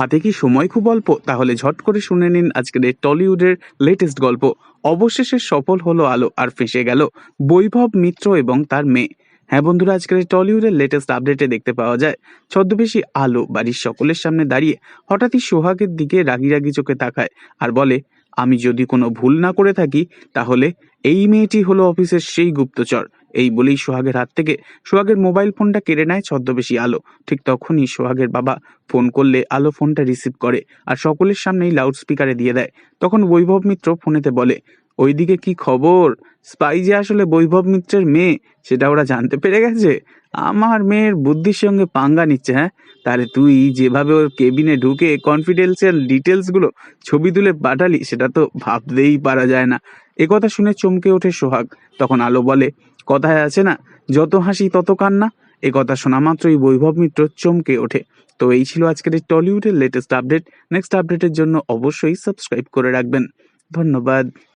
হাতে কি সময় খুব অল্প? তাহলে ঝট করে শুনে নিন আজকের এই টলিউডের লেটেস্ট গল্প। অবশেষে সফল হলো আলো আর ফেসে গেল বৈভব মিত্র এবং তার মেয়ে। হ্যাঁ বন্ধুরা, আজকের এই টলিউডের লেটেস্ট আপডেটে দেখতে পাওয়া যায়, ছদ্মবেশী আলো বাড়ির সকলের সামনে দাঁড়িয়ে হঠাৎই সোহাগের দিকে রাগি রাগি চোখে তাকায় আর বলে, আমি যদি কোনো ভুল না করে থাকি, তাহলে এই মেয়েটি হলো অফিসের সেই গুপ্তচর। এই বলেই সোহাগের হাত থেকে সোহাগের মোবাইল ফোনটা কেড়ে নেয় ছদ্মবেশী আলো। ঠিক তখনই সোহাগের বাবা ফোন করলে আলো ফোনটা রিসিভ করে আর সকলের সামনেই লাউড স্পিকারে দিয়ে দেয়। তখন বৈভব মিত্র ফোনেতে বলে ওইদিকে কি খবর? স্পাই যে আসলে বৈভব মিত্রের মেয়ে, সেটা ওরা জানতে পেরে গেছে? আমার মেয়ের বুদ্ধির সঙ্গে পাঙ্গা নিচ্ছে হ্যাঁ? তাহলে তুই যেভাবে ওর কেবিনে ঢুকে কনফিডেন্সিয়াল ডিটেলসগুলো ছবি তুলে পাঠালি, সেটা তো ভাবতেই পারা যায় না। একথা শুনে চমকে ওঠে সোহাগ। তখন আলো বলে, কথায় আছে না, যত হাসি তত কান্না। এ কথা শোনা মাত্রই বৈভব মিত্র চমকে ওঠে। তো এই ছিল আজকের এই টলিউডের লেটেস্ট আপডেট নেক্সট আপডেটের জন্য অবশ্যই সাবস্ক্রাইব করে রাখবেন। ধন্যবাদ।